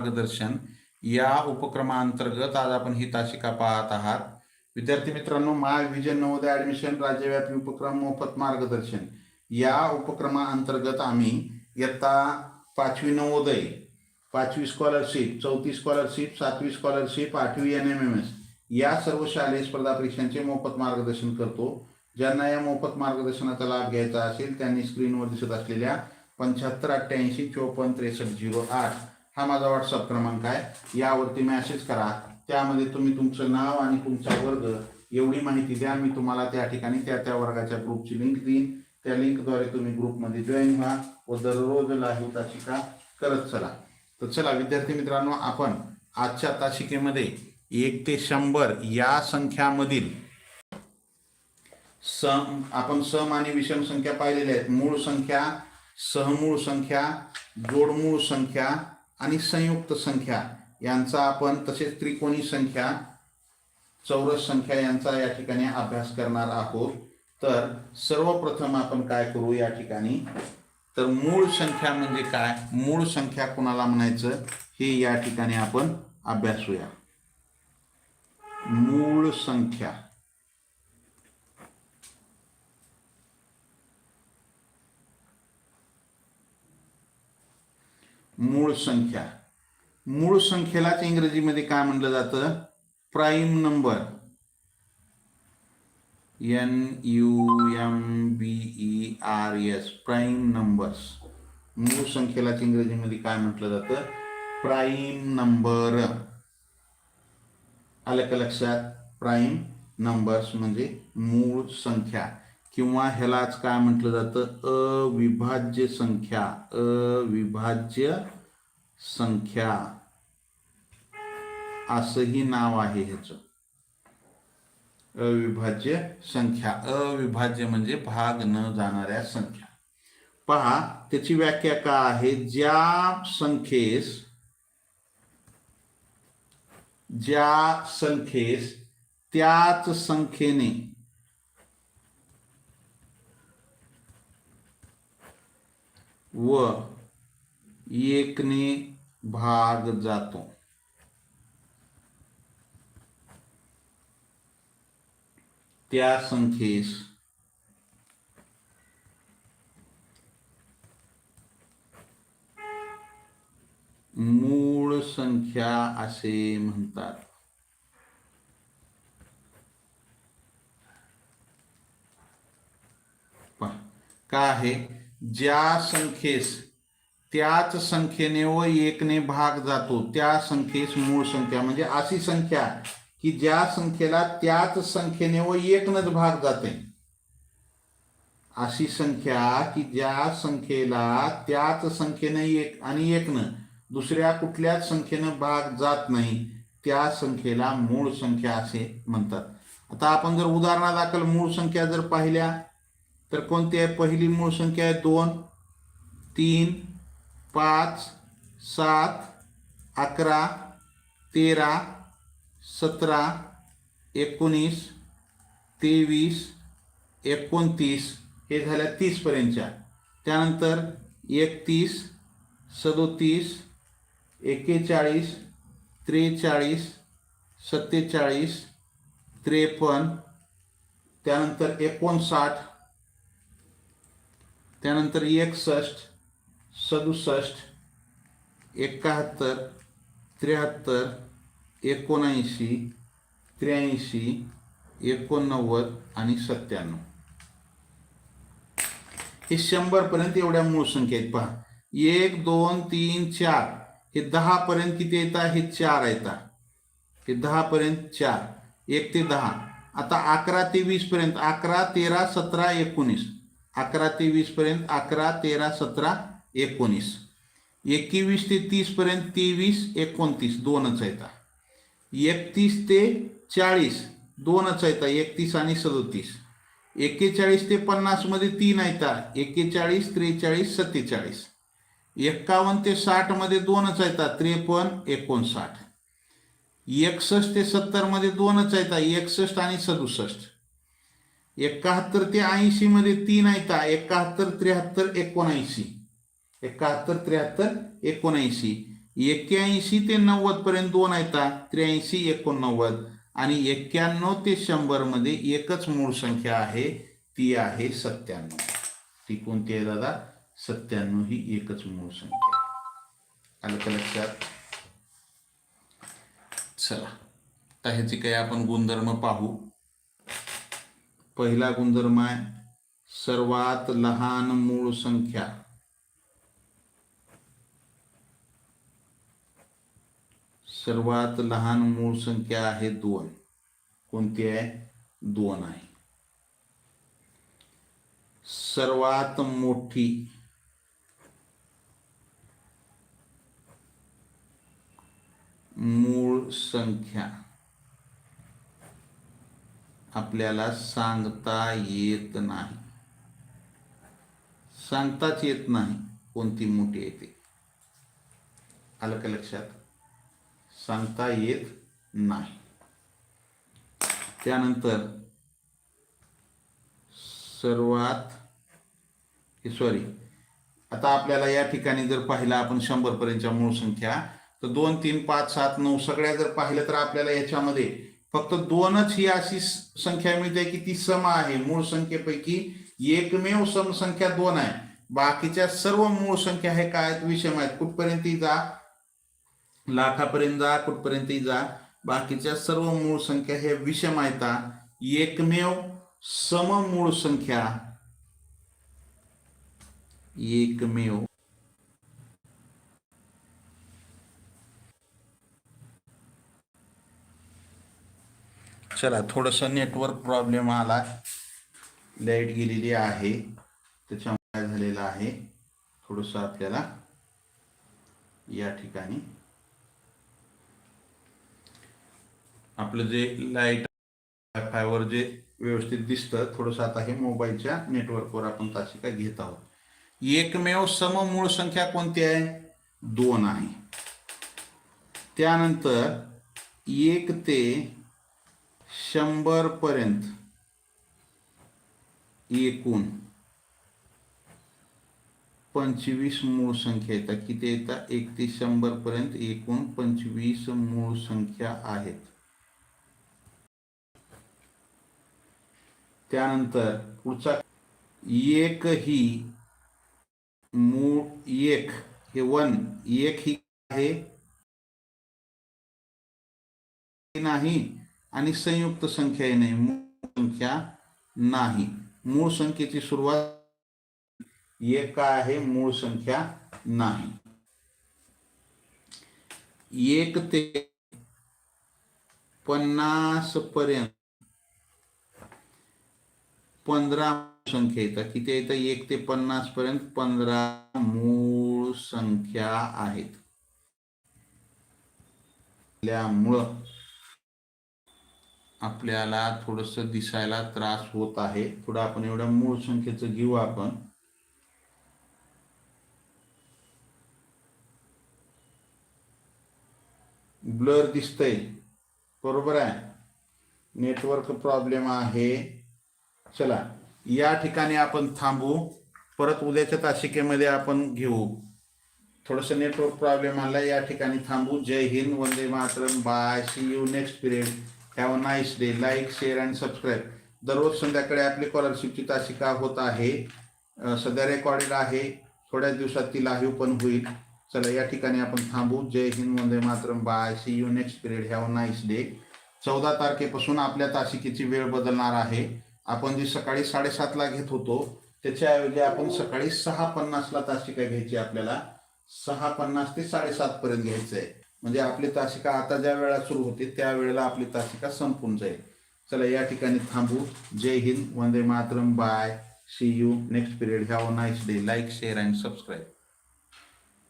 मार्गदर्शन या उपक्रमांतर्गत आज आपण ही तासिका पाहत आहात. विद्यार्थी मित्रांनो माय विजन नवोदय ऍडमिशन राज्यव्यापी उपक्रम मोफत मार्गदर्शन. या उपक्रमाअंतर्गत आम्ही इयत्ता पाचवी नवोदय पाचवी स्कॉलरशिप चौथी स्कॉलरशिप सातवी स्कॉलरशिप आठवी एन एम एम एस या सर्व शालेय स्पर्धा परीक्षांचे मोफत मार्गदर्शन करतो. ज्यांना या मोफत मार्गदर्शनाचा लाभ घ्यायचा असेल त्यांनी स्क्रीनवर दिसत असलेल्या पंच्याहत्तर अठ्ठ्याऐंशी चोपन्न त्रेसष्ट झिरो आठ हा माझा व्हॉट्सअप क्रमांक आहे. यावरती मॅसेज करा. त्यामध्ये तुम्ही तुमचं नाव आणि तुमचा वर्ग एवढी माहिती द्या. मी तुम्हाला त्या ठिकाणी त्या त्या वर्गाच्या ग्रुपची लिंक देईन. त्या लिंकद्वारे तुम्ही ग्रुपमध्ये जॉईन व्हा व दररोज लाही तासिका करत चला. तर चला विद्यार्थी मित्रांनो आपण आजच्या तासिकेमध्ये एक ते शंभर या संख्यामधील सम आपण सम आणि विषम संख्या पाहिलेल्या आहेत. मूळ संख्या सहमूळ संख्या जोडमूळ संख्या आणि संयुक्त संख्या. यांचा आपण तसेच त्रिकोणी संख्या चौरस संख्या यांचा या ठिकाणी अभ्यास करणार आहोत. तर सर्वप्रथम आपण काय करू या ठिकाणी? तर मूळ संख्या म्हणजे काय? मूळ संख्या कोणाला म्हणायचं? हे या ठिकाणी आपण अभ्यासूया. मूळ संख्या. मूळ संख्या. मूळ संख्येलाच इंग्रजीमध्ये काय म्हटलं जातं? Prime number. N U M B E R S prime numbers. मूळ संख्येलाच इंग्रजीमध्ये काय म्हटलं जातं? Prime number. आलं का लक्षात? प्राईम नंबर्स म्हणजे मूळ संख्या. किंवा ह्यालाच काय म्हटलं जातं? अविभाज्य संख्या. अविभाज्य संख्या. असंही नाव आहे ह्याचं. अविभाज्य संख्या. अविभाज्य म्हणजे भाग न जाणाऱ्या संख्या. पहा त्याची व्याख्या का आहे? ज्या संख्येस ज्या संख्येस त्याच संख्येने व एकने भाग जातो. त्या संख्येस मूळ संख्या असे म्हणतात. का आहे? ज्या संख्येस त्याच संख्येने व एकने भाग जातो त्या संख्येस मूळ संख्या. म्हणजे अशी संख्या की ज्या संख्येला त्याच संख्येने व एकनच भाग जाते. अशी संख्या की ज्या संख्येला त्याच संख्येने एक आणि एकनं दुसऱ्या कुठल्याच संख्येनं भाग जात नाही त्या संख्येला मूळ संख्या असे म्हणतात. आता आपण जर उदाहरणादाखल मूळ संख्या जर पाहिल्या तर कोणती आहे? पहिली मूळ संख्या आहे दोन तीन पाच सात अकरा तेरा सतरा एकोणीस तेवीस एकोणतीस. हे झाल्या तीसपर्यंतच्या त्यानंतर एकतीस सदोतीस एक्केचाळीस त्रेचाळीस सत्तेचाळीस त्रेपन्न. त्यानंतर एकोणसाठ त्यानंतर एकसष्ट सदुसष्ट एकाहत्तर त्र्याहत्तर एकोणऐंशी त्र्याऐंशी एकोणनव्वद आणि सत्त्याण्णव. हे शंभरपर्यंत एवढ्या मूळ संख्या आहेत पहा. एक दोन तीन चार. हे दहापर्यंत किती येतात हे चार येतात हे दहापर्यंत चार. एक ते दहा. आता अकरा ते वीसपर्यंत. अकरा तेरा सतरा एकोणीस. अकरा ते वीस पर्यंत अकरा तेरा सतरा एकोणीस. एकवीस ते तीस पर्यंत तेवीस एकोणतीस. दोनच येतात एकतीस ते चाळीस. दोनच येतात एकतीस आणि सदोतीस. एक्केचाळीस ते पन्नासमध्ये तीन येतात एक्केचाळीस त्रेचाळीस सत्तेचाळीस. एक्कावन्न ते साठमध्ये दोनच येतात त्रेपन्न एकोणसाठ. एकसष्ट ते सत्तरमध्ये दोनच येतात एकसष्ट आणि सदुसष्ट. एकाहत्तर ते ऐंशी मध्ये तीन आयता एकाहत्तर त्र्याहत्तर एकोणऐंशी. एकाहत्तर त्र्याहत्तर एकोणऐंशी. एक्क्याऐंशी ते नव्वद पर्यंत दोन आहेत त्र्याऐंशी एकोणनव्वद. आणि एक्क्याण्णव ते शंभरमध्ये एकच मूळ संख्या आहे ती आहे सत्त्याण्णव. ती कोणती आहे दादा सत्त्याण्णव ही एकच मूळ संख्या आलं का लक्षात? चला. आता ह्याचे काही आपण गुणधर्म पाहू. पहिला गुणधर्म आहे सर्वात लहान मूळ संख्या। सर्वात लहान मूळ संख्या आहे दोन कोणती आहे? दोन आहे। सर्वात मोठी मूळ संख्या। आपल्याला सांगता येत नाही. सांगताच येत नाही कोणती मोठी येते आलं का लक्षात? सांगता येत नाही. त्यानंतर सर्वात सॉरी आता आपल्याला या ठिकाणी जर पाहिलं आपण शंभरपर्यंतच्या मूळ संख्या तर दोन तीन पाच सात नऊ सगळ्या जर पाहिलं तर आपल्याला याच्यामध्ये फक्त दोनच ही अशी संख्या मिळते की ती सम आहे. मूळ संख्येपैकी एकमेव सम संख्या दोन आहे. बाकीच्या सर्व मूळ संख्या हे काय आहेत? विषम आहेत. कुठपर्यंत जा. लाखापर्यंत जा कुठपर्यंत जा. बाकीच्या सर्व मूळ संख्या हे विषम आहेत. एकमेव सममूळ संख्या. एकमेव चला थोडंसं नेटवर्क प्रॉब्लेम आला. लाइट गेलेली आहे. त्याच्यामुळे झालेला झालेलं आहे? थोडंसं आपल्याला या ठिकाणी आपलं जे लाइट वायफायवर जे व्यवस्थित दिसतं थोडंसं आता हे मोबाईलच्या नेटवर्कवर आपण तासिका घेत आहोत. एकमेव सममूळ संख्या कोणती आहे? दोन आहे. त्यानंतर एक ते शंभर पर्यंत एकूण. पंचवीस मूळ संख्या येतात किती येतात एक ते शंभर पर्यंत एकूण पंचवीस मूळ संख्या आहेत. त्यानंतर पुढचा एक ही मूळ एक हे वन. एक ही आहे. नाही. आणि संयुक्त संख्या ही नाही मूळ संख्या नाही. मूळ संख्येची सुरुवात एक आहे मूळ संख्या नाही. एक ते पन्नास पर्यंत. पंधरा संख्या येतात किती येतात एक ते पन्नास पर्यंत पंधरा मूळ संख्या आहेत. त्यामुळं आपल्याला थोडस दिसायला त्रास होत आहे. थोडं आपण एवढ्या मूळ संख्येचं घेऊ आपण. ब्लर दिसतंय. बरोबर आहे. नेटवर्क प्रॉब्लेम आहे. चला या ठिकाणी आपण थांबू. परत उद्याच्या तासिकेमध्ये आपण घेऊ. थोडंसं नेटवर्क प्रॉब्लेम आला या ठिकाणी थांबू. जय Hind Vande Mataram. Bye. See you next period have a nice day like share and subscribe दररोज संध्याकाळी आपली स्कॉलरशिपची तासिका होत आहे. सध्या रेकॉर्डेड आहे. थोड्याच दिवसात ती लाईव्ह पण होईल. चला या ठिकाणी आपण थांबू. जय Hind Vande Mataram. Bye see you next period have a nice day चौदा तारखेपासून आपल्या तासिकेची वेळ बदलणार आहे. आपण जी सकाळी साडेसातला घेत होतो त्याच्याऐवजी आपण सकाळी सहा पन्नासला तासिका घ्यायची आपल्याला. सहा पन्नास ते साडेसात पर्यंत घ्यायचं आहे म्हणजे आपली तासिका आता ज्या वेळा सुरू होते त्यावेळेला आपली तासिका संपून जाईल. चला या ठिकाणी थांबू. जय Hind Vande Mataram bye. See you next period have a nice day like share and subscribe